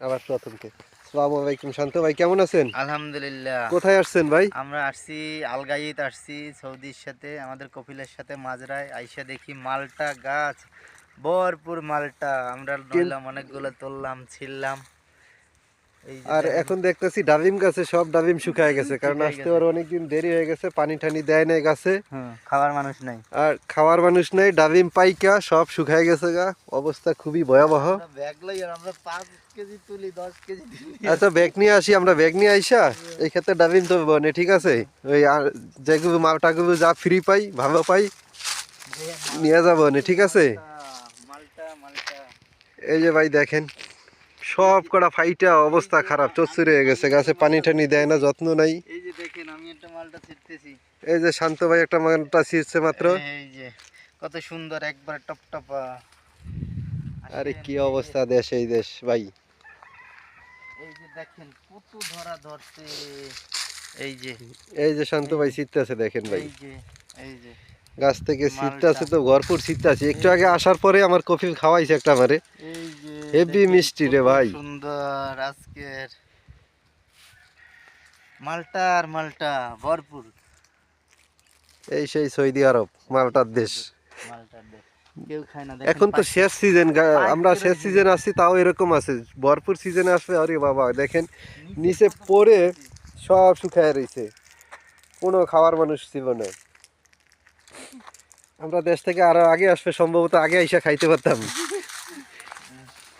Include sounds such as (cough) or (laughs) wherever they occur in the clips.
আবার প্রথমকে। আসসালামু আলাইকুম শান্ত ভাই কেমন আছেন? আলহামদুলিল্লাহ। কোথায় আসছেন ভাই? আমরা আসছি আলগাইত আসছি সৌদির সাথে আমাদের কপিলের সাথে মাজরায়। আইসা দেখি মালটা গাছ ভরপুর মালটা। আমরা অনেকগুলো তুললাম ছিললাম। আর এখন দেখতেছি ডাবিম গাছে সব ডাবিম শুকায় গেছে কারণ আসতে আর অনেকদিন দেরি হয়ে গেছে পানি টানি দেয় নাই গাছে। খাবার মানুষ নাই। আর খাওয়ার মানুষ নাই ডাবিম পাইকা সব শুকায় গেছে গা। অবস্থা খুবই ভয়াবহ। আচ্ছা ব্যাগ নিয়ে আসি আমরা ব্যাগ নিয়ে আইসা এই ক্ষেত্রে ডাবিম তো বনে ঠিক আছে? ওই আর যেগুলো মালটাগুলো যা ফ্রি পাই ভালো পাই নিয়ে যাব নে ঠিক আছে? মালটা মালটা। এই যে ভাই দেখেন সব কটা ফাইটা অবস্থা খারাপ চচ্চুরি হয়ে গেছে গাছে পানি টানি দেয় না যত্ন নাই। এই যে দেখেন আমি একটা মালটা ছিটতেছি। এই যে শান্ত ভাই একটা মালটা ছিঁড়ছে মাত্র। এই যে কত সুন্দর একবার টপ টপা আরে কি অবস্থা দেশ এই দেশ ভাই। এই যে দেখেন কত ধরা ধরছে। এই যে। এই যে শান্ত ভাই ছিটতেছে দেখেন ভাই। এই যে এই যে। গাছ থেকে মালটা। ছিটতেছে তো ভরপুর ছিটতেছে। একটু আগে আসার পরে আমার কফি খাওয়াইছে একটা আমারে। হেভি মিষ্টি রে ভাই। সুন্দর আজকের। মালটা আর মালটা ভরপুর। এই সেই সৌদি আরব মালটার দেশ। মালটার এখন তো শেষ সিজন আমরা শেষ সিজন আসছি তাও এরকম আছে। ভরপুর সিজনে আসবে আরে বাবা দেখেন নিচে পরে সব শুকায় রয়েছে। কোনো খাওয়ার মানুষ ছিল না। (laughs) আমরা দেশ থেকে আরও আগে আসবে সম্ভবত আগে আইসা খাইতে পারতাম।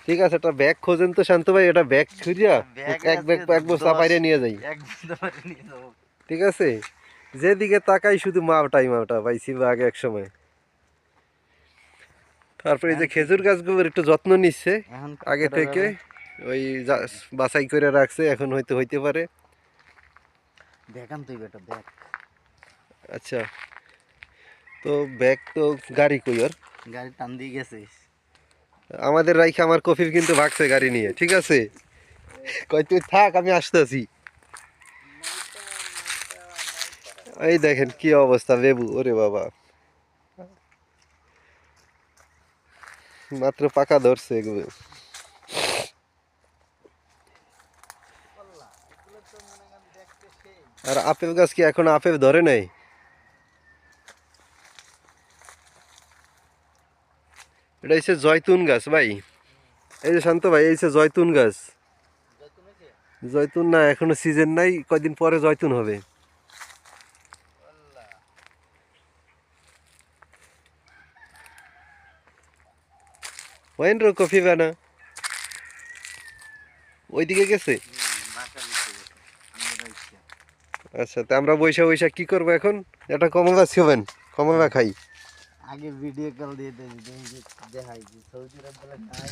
ঠিক আছে একটা ব্যাগ খোঁজেন তো শান্ত ভাই এটা ব্যাগ খুঁজিয়া ব্যাগ এক ব্যাগ এক বস্তা বাইরে নিয়ে যাই। ঠিক আছে? যেদিকে তাকাই শুধু মাওটাই মাওটা ভাই ছিল আগে এক সময়। তারপরে যে খেজুর গাছগুলোর একটু যত্ন নিচ্ছে আগে থেকে ওই বাছাই করে রাখছে এখন হয়তো হইতে পারে। দেখান তুই বেটা দেখ আচ্ছা। তো ব্যাগ তো গাড়ি কই ওর গাড়ি টান দিয়ে গেছে। আমাদের রাইখে আমার কফি কিন্তু ভাগছে গাড়ি নিয়ে, ঠিক আছে? কই তুই থাক, আমি আসতেছি। এই দেখেন কি অবস্থা, লেবু, ওরে বাবা। মাত্র পাকা ধরছে এগুলো। আর আপেল গাছ কি এখন আপেল ধরে নাই? এটা হচ্ছে জয়তুন গাছ ভাই। এই যে শান্ত ভাই, এই হচ্ছে জয়তুন গাছ। জয়তুন না, এখনও সিজন নাই, কয়দিন পরে জয়তুন হবে। ওয়েন রো কফি বানা। ওইদিকে গেছে? আচ্ছা তা আমরা বৈশা বৈশা কি করব এখন? এটা কমাবা ছিবেন কমাবা খাই। আগে ভিডিও কল দিয়ে দেবি দেখাই যে সৌদি আরব বলে খাই